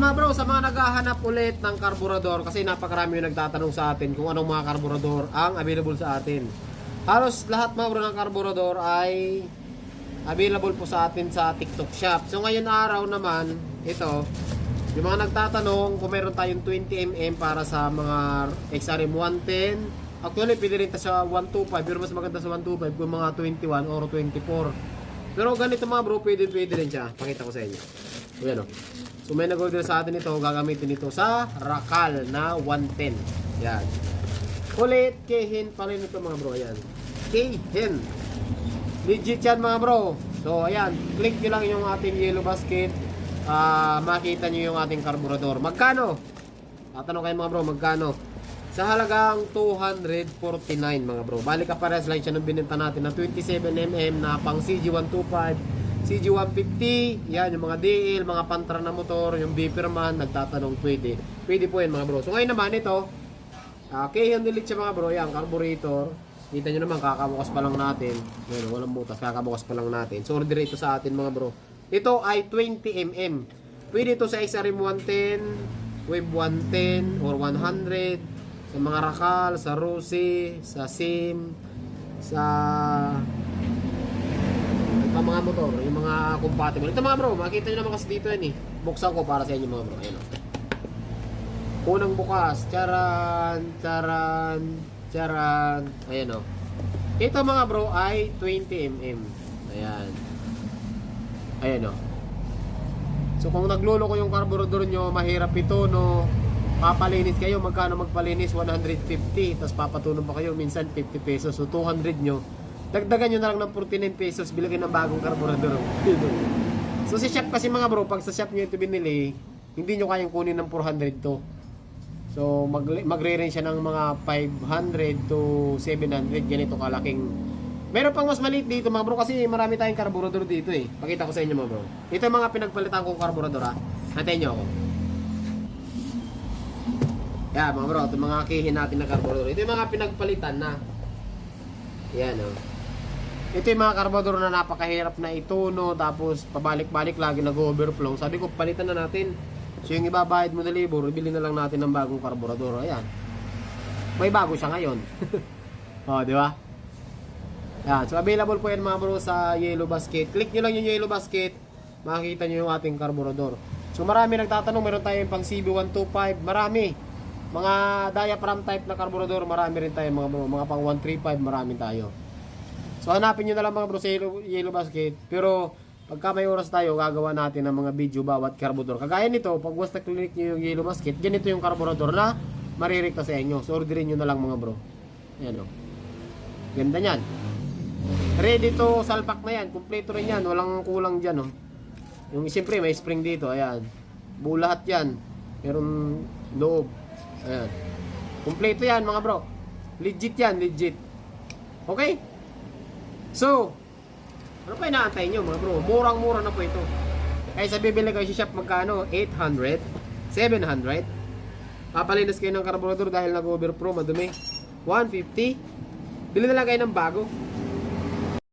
Mga bro, sa mga naghahanap ulit ng karburador kasi napakarami yung nagtatanong sa atin kung anong mga karburador ang available sa atin. Halos lahat mga bro ng karburador ay available po sa atin sa TikTok shop. So ngayon araw naman, ito, yung mga nagtatanong kung meron tayong 20mm para sa mga XRM 110. Actually, pwede rin ta sa 125 pero mas maganda sa 125 kung mga 21 or 24. Pero ganito mga bro, pwede pwede rin siya. Pakita ko sa inyo. Ayan o. So may nag-order sa atin ito, gagamitin ito sa Rakal na 110. Yan. Ulit, Kehen pa ito mga bro. Ayan. Kehen. Legit yan mga bro. So ayan, click nyo lang yung ating yellow basket. Ah, makita nyo yung ating karburador. Magkano? Tatanong kayo mga bro, magkano? Sa halagang 249 mga bro. Balik ka pares lang siya nung binenta natin na 27mm na pang CG125 CG150, yan yung mga DL, mga pantra na motor, yung beeper man, nagtatanong pwede. Pwede po yan mga bro. So ngayon naman ito, uh, yung delete siya mga bro, yan, carburetor. Kita nyo naman, kakabukas pa lang natin. Ngayon, walang butas, kakabukas pa lang natin. So order ito sa atin mga bro. Ito ay 20mm. Pwede ito sa XRM 110, Web 110, or 100, sa mga Rakal, sa Rusi, sa Sim, sa yung mga motor, yung mga compatible. Ito mga bro, makita nyo naman kasi dito yan eh. Buksan ko para sa inyo mga bro. Ayan o. Unang bukas. Charan, charan, charan. Ayan o. Ito mga bro ay 20mm. Ayan. Ayan o. So kung naglulo ko yung carburetor nyo, mahirap ito no. Papalinis kayo, magkano magpalinis? 150. Tapos papatunon pa kayo, minsan 50 pesos. So 200 nyo. Dagdagan nyo na lang ng 49 pesos, bilagin ng bagong karburador. so si shop kasi mga bro, pag sa shop nyo ito binili, hindi nyo kayang kunin ng 400 to. So mag magre-range siya ng mga 500 to 700 ganito kalaking. Meron pang mas maliit dito mga bro kasi marami tayong karburador dito eh. Pakita ko sa inyo mga bro. Ito yung mga pinagpalitan kong karburador ha. Natin nyo ako. Yeah, mga bro, ito mga kihin natin na karburador. Ito yung mga pinagpalitan na. Yan oh. Ito yung mga karburador na napakahirap na ituno tapos pabalik-balik lagi nag-overflow. Sabi ko palitan na natin. So yung ibabayad mo na libor, ibili na lang natin ng bagong karburador. Ayan. May bago siya ngayon. oh, di ba? Yan. So available po yan mga bro sa yellow basket. Click nyo lang yung yellow basket. Makikita nyo yung ating karburador. So marami nagtatanong, meron tayong pang CB125. Marami. Mga diaphragm type na karburador, marami rin tayo mga bro. Mga pang 135, marami tayo. So hanapin nyo na lang mga bro sa yellow, yellow basket. Pero pagka may oras tayo, gagawa natin ng mga video bawat karburador. Kagaya nito, pag basta click nyo yung yellow basket, ganito yung karburador na maririkta sa inyo. So orderin nyo na lang mga bro. Ayan o. Ganda nyan. Ready to salpak na yan. Kompleto rin yan. Walang kulang dyan, oh. Yung siyempre may spring dito. Ayan. Buo lahat yan. Meron loob. Ayan. Kompleto yan, mga bro. Legit yan, legit. Okay? So, ano pa inaantay nyo, mga bro? Murang-mura na po ito. Kaya sa bibili kayo sa shop magkano? 800? 700? Papalinis kayo ng karburador dahil nag-overflow, madumi. 150? Bili na lang kayo ng bago.